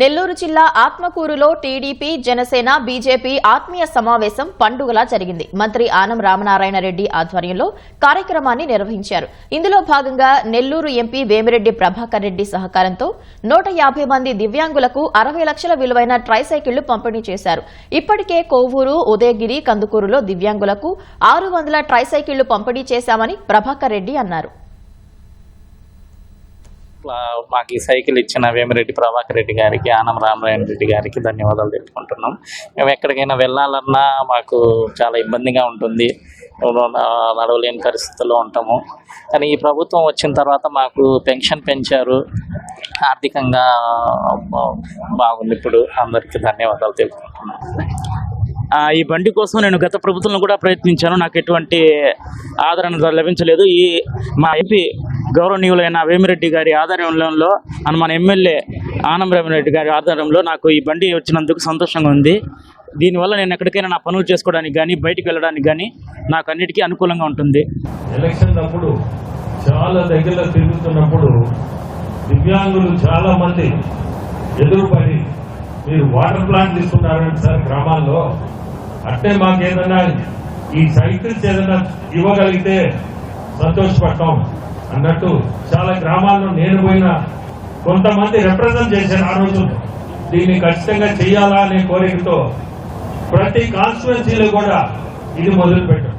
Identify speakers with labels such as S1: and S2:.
S1: నెల్లూరు జిల్లా ఆత్మకూరులో TDP Janasena BJP ఆత్మీయ సమావేశం పండుగలా జరిగింది. మంత్రి ఆనం రామనారాయణ రెడ్డి ఆధ్వర్యంలో కార్యక్రమాన్ని నిర్వహించారు. ఇందులో భాగంగా నెల్లూరు ఎంపీ వేమిరెడ్డి ప్రభాకర్ రెడ్డి సహకారంతో నూట యాభై మంది దివ్యాంగులకు అరవై లక్షల విలువైన ట్రైసైకిళ్ళు పంపిణీ చేశారు. ఇప్పటికే కోవూరు ఉదయగిరి కందుకూరులో దివ్యాంగులకు ఆరు వందల ట్రైసైకిళ్ళు పంపిణీ చేశామని ప్రభాకర్ రెడ్డి అన్నారు.
S2: మాకు ఈ సైకిల్ ఇచ్చిన వేమిరెడ్డి ప్రభాకర్ రెడ్డి గారికి ఆనం రామరాయణ రెడ్డి గారికి ధన్యవాదాలు తెలుపుకుంటున్నాం. మేము ఎక్కడికైనా వెళ్ళాలన్నా మాకు చాలా ఇబ్బందిగా ఉంటుంది. నడవలేని పరిస్థితుల్లో ఉంటాము. కానీ ఈ ప్రభుత్వం వచ్చిన తర్వాత మాకు పెన్షన్ పెంచారు. ఆర్థికంగా బాగుంది ఇప్పుడు. అందరికీ ధన్యవాదాలు తెలుపుకుంటున్నాం.
S3: ఈ బండి కోసం నేను గత ప్రభుత్వంలో కూడా ప్రయత్నించాను. నాకు ఎటువంటి ఆదరణ లభించలేదు. ఈ మా ఎంపీ గౌరవనీయులైన వేమిరెడ్డి గారి ఆధ్వర్యంలో అండ్ మన ఎమ్మెల్యే ఆనం రెడ్డి గారి ఆధ్వర్యంలో నాకు ఈ బండి వచ్చినందుకు సంతోషంగా ఉంది. దీనివల్ల నేను ఎక్కడికైనా నా పనులు చేసుకోవడానికి కానీ బయటికి వెళ్ళడానికి కానీ నాకు అన్నిటికీ అనుకూలంగా ఉంటుంది.
S4: ఎలక్షన్ అప్పుడు చాలా దగ్గరలో తిరుగుతున్నప్పుడు దివ్యాంగులు చాలా మంది ఎదురుపడి మీరు వాటర్ ప్లాంట్ తీసుకున్నారంటే సార్ గ్రామాల్లో. అంటే మాకేదన్నా ఈ సైకిల్స్ ఏదైనా ఇవ్వగలిగితే సంతోషపడతాం. అన్నట్టు చాలా గ్రామాల్లో నేను పోయిన కొంతమంది రిప్రజెంట్ చేశారు ఆ రోజు. దీన్ని ఖచ్చితంగా చేయాలా అనే కోరికతో ప్రతి కాన్స్టిట్యున్సీలో కూడా ఇది మొదలు పెట్టారు